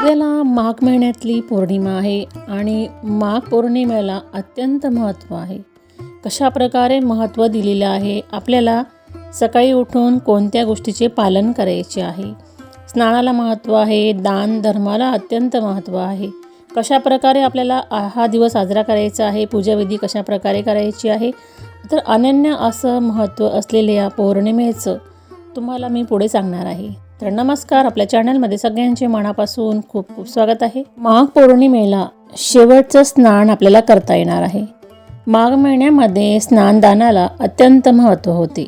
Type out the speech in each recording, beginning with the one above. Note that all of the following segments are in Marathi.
आपल्याला माघ महिन्यातली पौर्णिमा आहे आणि माघ पौर्णिमेला अत्यंत महत्त्व आहे. कशा प्रकारे महत्त्व दिलेलं आहे आपल्याला सकाळी उठून कोणत्या गोष्टीचे पालन करायचे आहे? स्नानाला महत्त्व आहे दान धर्माला अत्यंत महत्त्व आहे. कशा प्रकारे आपल्याला हा दिवस साजरा करायचा आहे पूजाविधी कशा प्रकारे करायची आहे? तर अनन्य असं महत्त्व असलेल्या या पौर्णिमेचं तुम्हाला मी पुढे सांगणार आहे. तर नमस्कार. आपल्या चॅनलमध्ये सगळ्यांचे मनापासून खूप खूप स्वागत आहे. माघ पौर्णिमेला शेवटचं स्नान आपल्याला करता येणार आहे. माघ महिन्यामध्ये स्नानदानाला अत्यंत महत्त्व होते.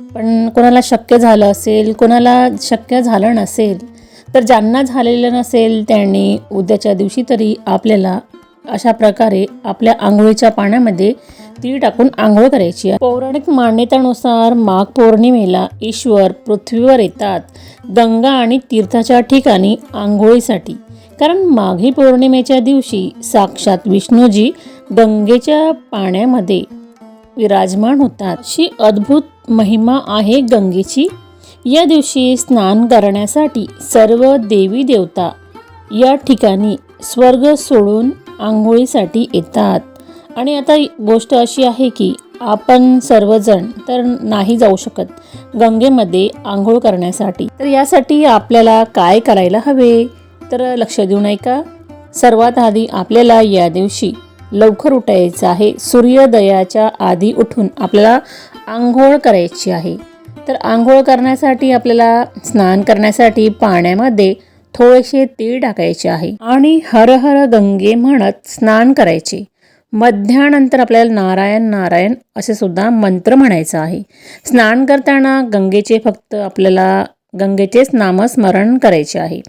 पण कोणाला शक्य झालं असेल कोणाला शक्य झालं नसेल तर ज्यांना झालेलं नसेल त्यांनी उद्याच्या दिवशी तरी आपल्याला अशा प्रकारे आपल्या आंघोळीच्या पाण्यामध्ये तीळ टाकून आंघोळ करायची पौराणिक मान्यतेनुसार माघ पौर्णिमेला ईश्वर पृथ्वीवर येतात. गंगा आणि तीर्थाच्या ठिकाणी आंघोळीसाठी. कारण माघी पौर्णिमेच्या दिवशी साक्षात विष्णूजी गंगेच्या पाण्यामध्ये विराजमान होतात. अशी अद्भुत महिमा आहे गंगेची. या दिवशी स्नान करण्यासाठी सर्व देवी देवता या ठिकाणी स्वर्ग सोडून आंघोळीसाठी येतात. आणि आता गोष्ट अशी आहे की आपण सर्वजण तर नाही जाऊ शकत गंगेमध्ये आंघोळ करण्यासाठी. तर यासाठी आपल्याला काय करायला हवे? तर लक्ष देऊ नये का? सर्वात आधी आपल्याला या दिवशी लवकर उठायचं आहे. सूर्योदयाच्या आधी उठून आपल्याला आंघोळ करायची आहे. तर आंघोळ करण्यासाठी आपल्याला स्नान करण्यासाठी पाण्यामध्ये थोडेसे तीळ टाकायचे आहे. आणि हर हर गंगे म्हणत स्नान करायचे. मध्यानंतर आपल्याला नारायण नारायण असे सुद्धा मंत्र म्हणायचं आहे. स्नान करताना गंगेचे फक्त आपल्याला गंगेचेच नामस्मरण करायचे आहे.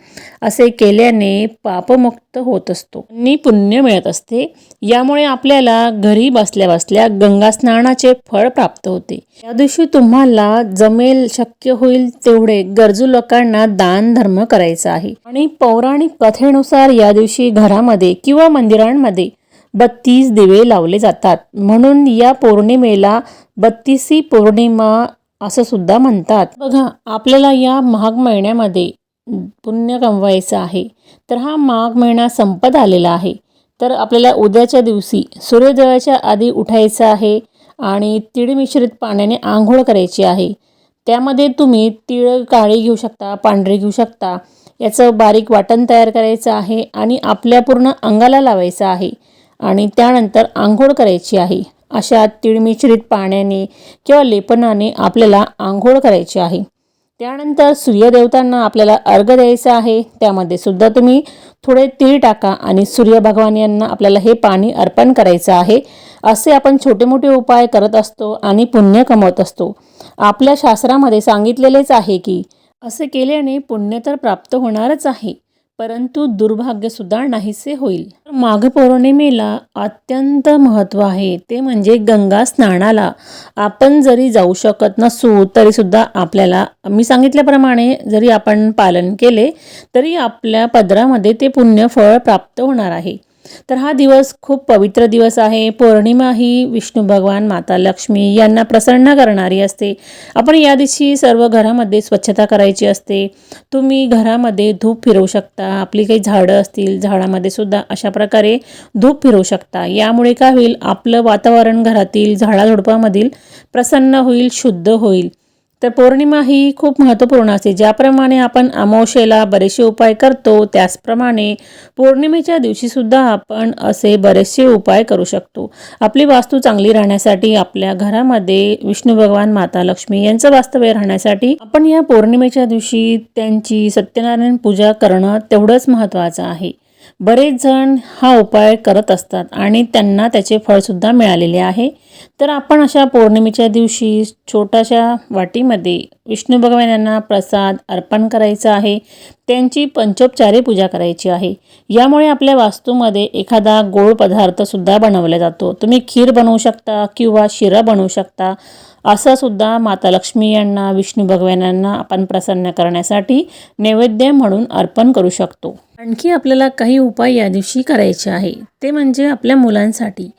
असे केल्याने पापमुक्त होत असतो. आणि पुण्य मिळत असते. यामुळे आपल्याला घरी बसल्या बसल्या गंगा स्नानाचे फळ प्राप्त होते. या दिवशी तुम्हाला जमेल शक्य होईल तेवढे गरजू लोकांना दान धर्म करायचा आहे. आणि पौराणिक कथेनुसार या दिवशी घरामध्ये किंवा मंदिरांमध्ये बत्तीस दिवे लावले जातात. म्हणून या पौर्णिमेला बत्तीसी पौर्णिमा असं सुद्धा म्हणतात. बघा आपल्याला या माघ महिन्यामध्ये पुण्य कमवायचं आहे. तर हा माघ महिना संपत आलेला आहे. तर आपल्याला उद्याच्या दिवशी सूर्योदयाच्या आधी उठायचं आहे आणि तीळ मिश्रित पाण्याने आंघोळ करायची आहे. त्यामध्ये तुम्ही तीळ काळी घेऊ शकता पांढरी घेऊ शकता. याचं बारीक वाटण तयार करायचं आहे आणि आपल्या पूर्ण अंगाला लावायचं आहे. आणि त्यानंतर आंघोळ करायची आहे. अशा तिळमिश्रित पाण्याने किंवा लेपनाने आपल्याला आंघोळ करायची आहे. त्यानंतर सूर्यदेवतांना आपल्याला अर्घ द्यायचा आहे. त्यामध्ये सुद्धा तुम्ही थोडे तीळ टाका आणि सूर्य भगवान यांना आपल्याला हे पाणी अर्पण करायचं आहे. असे आपण छोटे मोठे उपाय करत असतो आणि पुण्य कमवत असतो. आपल्या शास्त्रामध्ये सांगितलेलेच आहे की असे केल्याने पुण्य तर प्राप्त होणारच आहे. परंतु दुर्भाग्यसुद्धा नाहीसे होईल. माघ पौर्णिमेला अत्यंत महत्त्व आहे. ते म्हणजे गंगा स्नानाला. आपण जरी जाऊ शकत नसू तरीसुद्धा आपल्याला मी सांगितल्याप्रमाणे जरी आपण पालन केले तरी आपल्या पदरामध्ये ते पुण्यफळ प्राप्त होणार आहे. तर हा दिवस खूप पवित्र दिवस आहे. पौर्णिमा ही विष्णू भगवान माता लक्ष्मी यांना प्रसन्न करणारी असते. आपण या दिवशी सर्व घरामध्ये स्वच्छता करायची असते. तुम्ही घरामध्ये धूप फिरवू शकता. आपली काही झाडं असतील झाडामध्ये सुद्धा अशा प्रकारे धूप फिरवू शकता. यामुळे काय होईल? आपलं वातावरण घरातील झाडाझुडपामधील प्रसन्न होईल शुद्ध होईल. तर पौर्णिमा ही खूप महत्त्वपूर्ण असते. ज्याप्रमाणे आपण अमावशेला बरेचसे उपाय करतो त्याचप्रमाणे पौर्णिमेच्या दिवशीसुद्धा आपण असे बरेचसे उपाय करू शकतो. आपली वास्तू चांगली राहण्यासाठी आपल्या घरामध्ये विष्णू भगवान माता लक्ष्मी यांचं वास्तव्य राहण्यासाठी आपण या पौर्णिमेच्या दिवशी त्यांची सत्यनारायण पूजा करणं तेवढंच महत्त्वाचं आहे. बरेच जण हा उपाय करत असतात आणि त्यांना त्याचे फळसुद्धा मिळालेले आहे. तर आपण अशा पौर्णिमेच्या दिवशी छोट्याशा वाटीमध्ये विष्णू भगवान यांना प्रसाद अर्पण करायचा आहे. त्यांची पंचोपचारे पूजा करायची आहे. यामुळे आपल्या वास्तूमध्ये एखादा गोड पदार्थसुद्धा बनवला जातो. तुम्ही खीर बनवू शकता किंवा शिरा बनवू शकता. असं सुद्धा माता लक्ष्मी यांना विष्णू भगवानांना आपण प्रसन्न करण्यासाठी नैवेद्य म्हणून अर्पण करू शकतो. आणखी आपल्याला काही उपाय या दिवशी करायचे आहे. ते म्हणजे आपल्या मुलांसाठी.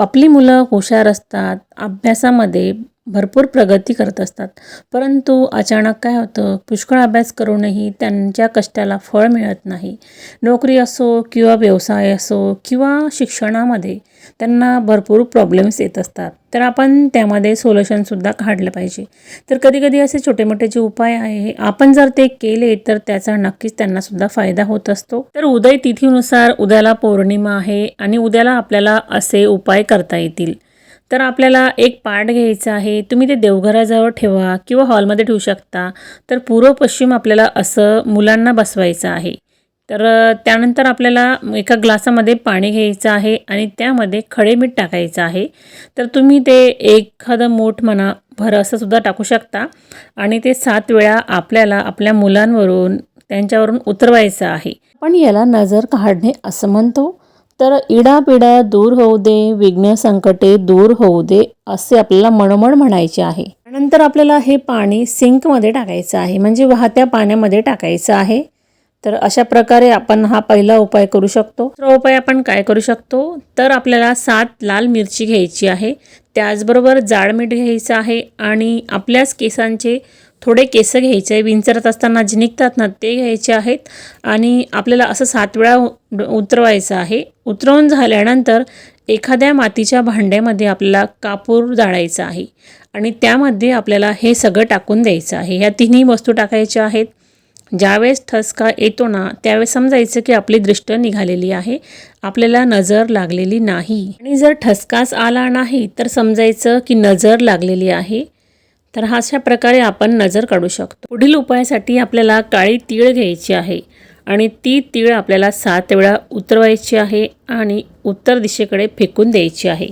आपली मुलं हुशार असतात अभ्यासामध्ये भरपूर प्रगती करत असतात. परंतु अचानक काय होतं? पुष्कळ अभ्यास करूनही त्यांच्या कष्टाला फळ मिळत नाही. नोकरी असो किंवा व्यवसाय असो किंवा शिक्षणामध्ये त्यांना भरपूर प्रॉब्लेम्स येत असतात. तर आपण त्यामध्ये सोल्युशनसुद्धा काढलं पाहिजे. तर कधीकधी असे छोटे मोठे जे उपाय आहे आपण जर ते केले तर त्याचा नक्कीच त्यांनासुद्धा फायदा होत असतो. तर उदय तिथीनुसार उद्याला पौर्णिमा आहे आणि उद्याला आपल्याला असे उपाय करता येतील. तर आपल्याला एक पाट घ्यायचं आहे. तुम्ही ते देवघराजवळ ठेवा किंवा हॉलमध्ये ठेवू शकता. तर पूर्व पश्चिम आपल्याला असं मुलांना बसवायचं आहे. तर त्यानंतर आपल्याला एका ग्लासामध्ये पाणी घ्यायचं आहे आणि त्यामध्ये खडे मीठ टाकायचं आहे. तर तुम्ही ते एखादं मोठ म्हणा भर असं सुद्धा टाकू शकता. आणि ते सात वेळा आपल्याला आपल्या मुलांवरून त्यांच्यावरून उतरवायचं आहे. पण याला नजर काढणे असं म्हणतो. तर इडापिडा दूर होऊ दे विघ्न संकटे दूर होऊ दे असे आपल्याला मनमन म्हणायचे आहे. नंतर आपल्याला हे पाणी सिंकमध्ये टाकायचं आहे म्हणजे वाहत्या पाण्यामध्ये टाकायचं आहे. तर अशा प्रकारे आपण हा पहिला उपाय करू शकतो. दुसरा उपाय आपण काय करू शकतो? तर आपल्याला सात लाल मिरची घ्यायची आहे. त्याचबरोबर जाड मीठ घ्यायचं आहे आणि आपल्याच केसांचे थोडे केस घ्यायचे आहे विंचरत असताना जे निघतात ना ते घ्यायचे आहेत. आणि आपल्याला असं सात वेळा उतरवायचं आहे. उतरवून झाल्यानंतर एखाद्या मातीच्या भांड्यामध्ये आपल्याला कापूर जाळायचा आहे. आणि त्यामध्ये आपल्याला हे सगळं टाकून द्यायचं आहे. ह्या तिन्ही वस्तू टाकायच्या आहेत. ज्यावेळेस ठसका येतो ना त्यावेळेस समजायचं की आपली दृष्ट निघालेली आहे. आपल्याला नजर लागलेली नाही. आणि जर ठसकाच आला नाही तर समजायचं की नजर लागलेली आहे. तर हा अशा प्रकारे आपण नजर काढू शकतो. पुढील उपायासाठी आपल्याला काळी तीळ घ्यायची आहे आणि ती तीळ आपल्याला सात वेळा उतरवायची आहे आणि उत्तर दिशेकडे फेकून द्यायची आहे.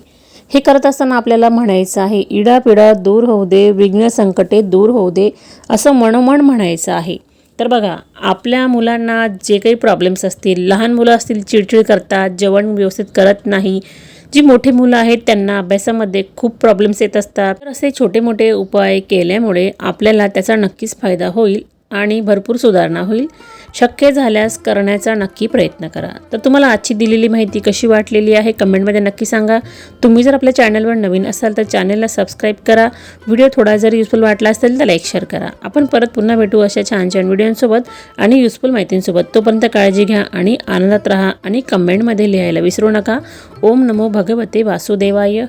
हे करत असताना आपल्याला म्हणायचं आहे इडापिडा दूर होऊ दे विघ्न संकटे दूर होऊ दे असं मनोमन म्हणायचं आहे. तर बघा आपल्या मुलांना जे काही प्रॉब्लेम्स असतील लहान मुलं असतील चिडचिड करतात जेवण व्यवस्थित करत नाही जी मोठी मुलं आहेत त्यांना अभ्यासामध्ये खूप प्रॉब्लेम्स येत असतात. तर असे छोटे मोठे उपाय केल्यामुळे आपल्याला त्याचा नक्कीच फायदा होईल आणि भरपूर सुधारणा होईल. शक्य झाल्यास करण्याचा नक्की प्रयत्न करा. तर तुम्हाला आजची दिलेली माहिती कशी वाटलेली आहे कमेंटमध्ये नक्की सांगा. तुम्ही जर आपल्या चॅनलवर नवीन असाल तर चॅनलला सबस्क्राईब करा. व्हिडिओ थोडा जर युजफुल वाटला असेल तर लाईक शेअर करा. आपण परत पुन्हा भेटू अशा छान छान व्हिडिओंसोबत आणि युजफुल माहितींसोबत. तोपर्यंत काळजी घ्या आणि आनंदात राहा आणि कमेंटमध्ये लिहायला विसरू नका. ओम नमो भगवते वासुदेवाय.